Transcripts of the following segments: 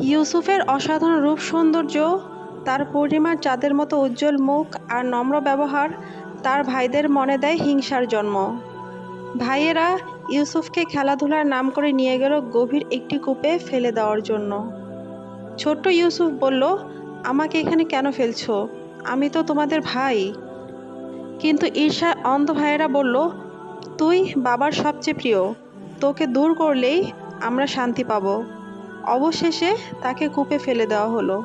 ইউসুফের অসাধারণ রূপ সৌন্দর্য, তার পূর্ণিমার চাঁদের মতো উজ্জ্বল মুখ আর নম্র ব্যবহার, তার ভাইদের মনে দেয় হিংসার জন্ম। ভাইয়েরা ইউসুফকে খেলাধুলার নাম করে নিয়ে গেল গভীর একটি কূপে ফেলে দেওয়ার জন্য। ছোট্ট ইউসুফ বলল, আমাকে এখানে কেন ফেলছো? আমি তো তোমাদের ভাই। কিন্তু ঈর্ষা অন্ধ ভাইয়েরা বলল, তুই বাবার সবচেয়ে প্রিয়। তোকে দূর করলেই আমরা শান্তি পাবো। অবশেষে তাকে কূপে ফেলে দেওয়া হলো।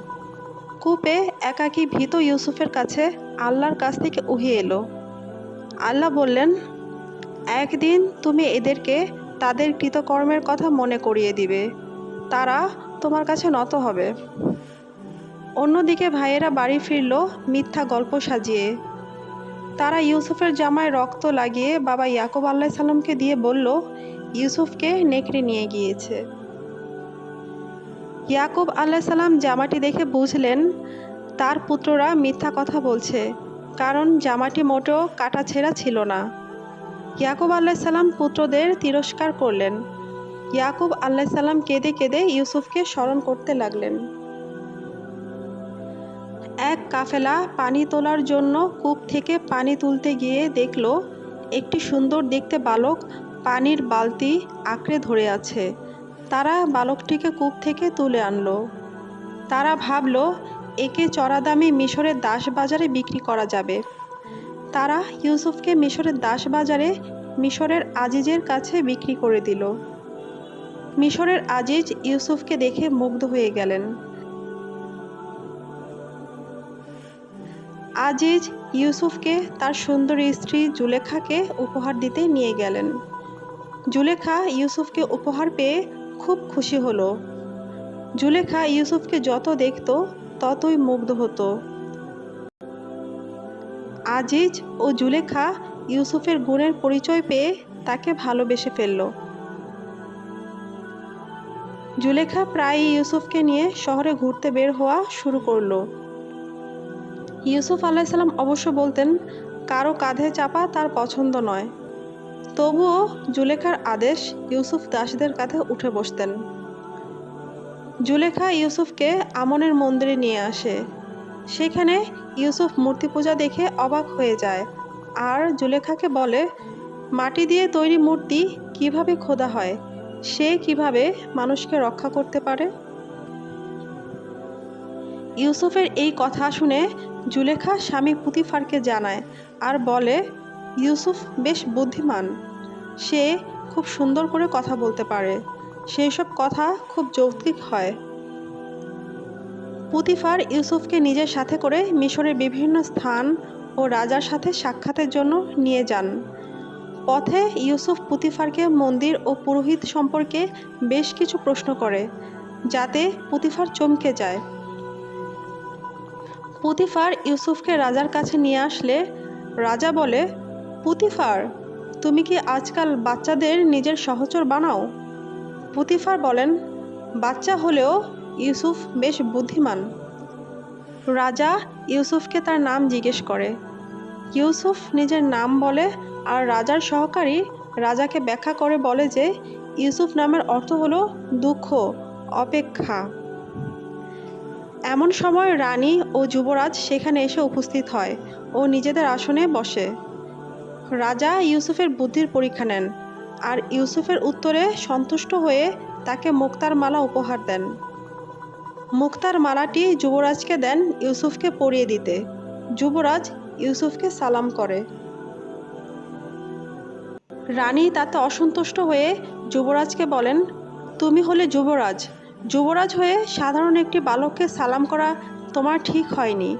কূপে একাকী ভীত ইউসুফের কাছে আল্লাহর কাছ থেকে উহে এলো। আল্লাহ বললেন, একদিন তুমি এদেরকে তাদের কৃতকর্মের কথা মনে করিয়ে দিবে। তারা তোমার কাছে নত হবে। অন্যদিকে ভাইয়েরা বাড়ি ফিরল মিথ্যা গল্প সাজিয়ে। তারা ইউসুফের জামায় রক্ত লাগিয়ে বাবা ইয়াকুব আল্লাহ সাল্লামকে দিয়ে বলল, ইউসুফকে নেকড়ে নিয়ে গিয়েছে। ইয়াকুব আল্লাহ সাল্লাম জামাটি দেখে বুঝলেন, তার পুত্ররা মিথ্যা কথা বলছে, কারণ জামাটি মোটেও কাটা ছেঁড়া ছিল না। ইয়াকুব আল্লাহ সাল্লাম পুত্রদের তিরস্কার করলেন। ইয়াকুব আল্লাহ সাল্লাম কেঁদে কেঁদে ইউসুফকে স্মরণ করতে লাগলেন। এক কাফেলা পানি তোলার জন্য কূপ থেকে পানি তুলতে গিয়ে দেখল, একটি সুন্দর দেখতে বালক পানির বালতি আঁকড়ে ধরে আছে। তারা বালকটিকে কূপ থেকে তুলে আনলো। তারা ভাবল, একে চড়া দামে মিশরের দাস বাজারে বিক্রি করা যাবে। তারা ইউসুফকে মিশরের দাস বাজারে মিশরের আজিজের কাছে বিক্রি করে দিল। মিশরের আজিজ ইউসুফকে দেখে মুগ্ধ হয়ে গেলেন। আজিজ ইউসুফকে তার সুন্দরী স্ত্রী জুলেখাকে উপহার দিতে নিয়ে গেলেন। জুলেখা ইউসুফকে উপহার পেয়ে খুব খুশি হলো। জুলেখা ইউসুফকে যত দেখত, ততই মুগ্ধ হতো। আজিজ ও জুলেখা ইউসুফের গুণের পরিচয় পেয়ে তাকে ভালোবেসে ফেলল। জুলেখা প্রায়ই ইউসুফকে নিয়ে শহরে ঘুরতে বের হওয়া শুরু করল। ইউসুফ আলাইসাল্লাম অবশ্য বলতেন, কারও কাঁধে চাপা তার পছন্দ নয়। তবুও জুলেখার আদেশ ইউসুফ দাসদের কাঁধে উঠে বসতেন। জুলেখা ইউসুফকে আমনের মন্দিরে নিয়ে আসে। সেখানে ইউসুফ মূর্তি পূজা দেখে অবাক হয়ে যায়। আর জুলেখাকে বলে, মাটি দিয়ে তৈরি মূর্তি কীভাবে খোদা হয়? সে কীভাবে মানুষকে রক্ষা করতে পারে? ইউসুফের এই কথা শুনে জুলেখা স্বামী পুতিফারকে জানায় আর বলে ইউসুফ বেশ বুদ্ধিমান। সে খুব সুন্দর করে কথা বলতে পারে। সেই সব কথা খুব যৌক্তিক হয়। পুতিফার ইউসুফকে নিজের সাথে করে মিশরের বিভিন্ন স্থান ও রাজার সাথে সাক্ষাতের জন্য নিয়ে যান। পথে ইউসুফ পুতিফারকে মন্দির ও পুরোহিত সম্পর্কে বেশ কিছু প্রশ্ন করে, যাতে পুতিফার চমকে যায়। পুতিফার ইউসুফকে রাজার কাছে নিয়ে আসলে রাজা বলে পুতিফার, তুমি কি আজকাল বাচ্চাদের নিজের সহচর বানাও? পুতিফার বলেন, বাচ্চা হলেও ইউসুফ বেশ বুদ্ধিমান। রাজা ইউসুফকে তার নাম জিজ্ঞেস করে, ইউসুফ নিজের নাম বলে আর রাজার সহকারী রাজাকে ব্যাখ্যা করে বলে যে ইউসুফ নামের অর্থ হলো দুঃখ, অপেক্ষা। এমন সময় রানী ও যুবরাজ সেখানে এসে উপস্থিত হয় ও নিজেদের আসনে বসে। রাজা ইউসুফের বুদ্ধির পরীক্ষা নেন আর ইউসুফের উত্তরে সন্তুষ্ট হয়ে তাকে মুক্তার মালা উপহার দেন। মুক্তার মালাটি যুবরাজকে দেন ইউসুফকে পরিয়ে দিতে। যুবরাজ ইউসুফকে সালাম করে। রানী তাতে অসন্তুষ্ট হয়ে যুবরাজকে বলেন, তুমি হলে যুবরাজ। যুবরাজ হয়ে সাধারণ একটি বালককে সালাম করা তোমার ঠিক হয়নি।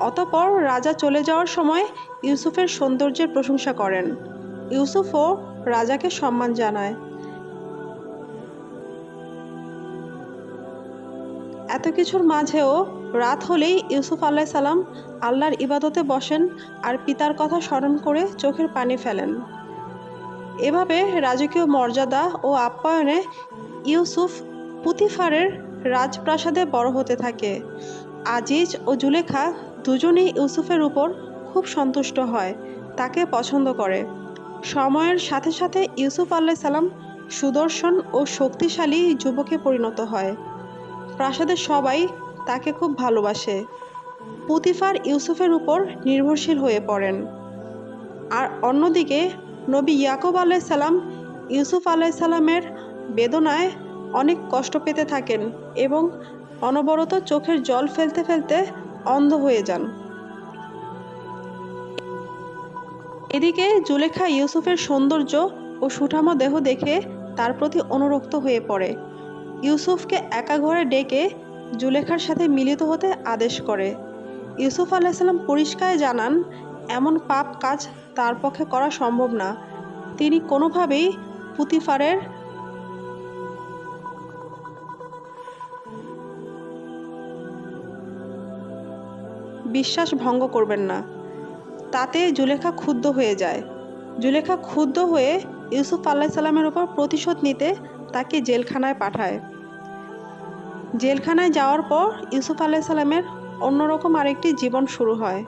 অতপর রাজা চলে যাওয়ার সময় ইউসুফের সৌন্দর্যের প্রশংসা করেন। ইউসুফও রাজাকে সম্মান জানায়। এত কিছুর মাঝেও রাত হলেই ইউসুফ আল্লাহ সালাম আল্লাহর ইবাদতে বসেন আর পিতার কথা স্মরণ করে চোখের পানি ফেলেন। এভাবে রাজকীয় মর্যাদা ও আপ্যায়নে ইউসুফ পুতিফারের রাজপ্রাসাদে বড় হতে থাকে। আজিজ ও জুলেখা দুজনেই ইউসুফের উপর খুব সন্তুষ্ট হয়, তাকে পছন্দ করে। সময়ের সাথে সাথে ইউসুফ আল্লাহ সালাম সুদর্শন ও শক্তিশালী যুবকে পরিণত হয়। প্রাসাদের সবাই তাকে খুব ভালোবাসে। পুতিফার ইউসুফের উপর নির্ভরশীল হয়ে পড়েন। আর অন্যদিকে নবী ইয়াকুব আলাইসাল্লাম ইউসুফ আলাইসাল্লামের বেদনায় অনেক কষ্ট পেতে থাকেন এবং অনবরত চোখের জল ফেলতে ফেলতে অন্ধ হয়ে যান। এদিকে জুলেখা ইউসুফের সৌন্দর্য ও সুঠামো দেহ দেখে তার প্রতি অনুরক্ত হয়ে পড়ে। ইউসুফকে একা ঘরে ডেকে জুলেখার সাথে মিলিত হতে আদেশ করে। ইউসুফ আলাইসাল্লাম পরিষ্কার জানান, এমন পাপ কাজ তার পক্ষে করা সম্ভব না। তিনি কোনোভাবেই পুতিফারের বিশ্বাস ভঙ্গ করবেন না। তাতে জুলেখা ক্ষুব্ধ হয়ে যায়। জুলেখা ক্ষুব্ধ হয়ে ইউসুফ আল্লাহ সাল্লামের ওপর প্রতিশোধ নিতে তাকে জেলখানায় পাঠায়। জেলখানায় যাওয়ার পর ইউসুফ আল্লাহ সাল্লামের অন্যরকম আরেকটি জীবন শুরু হয়।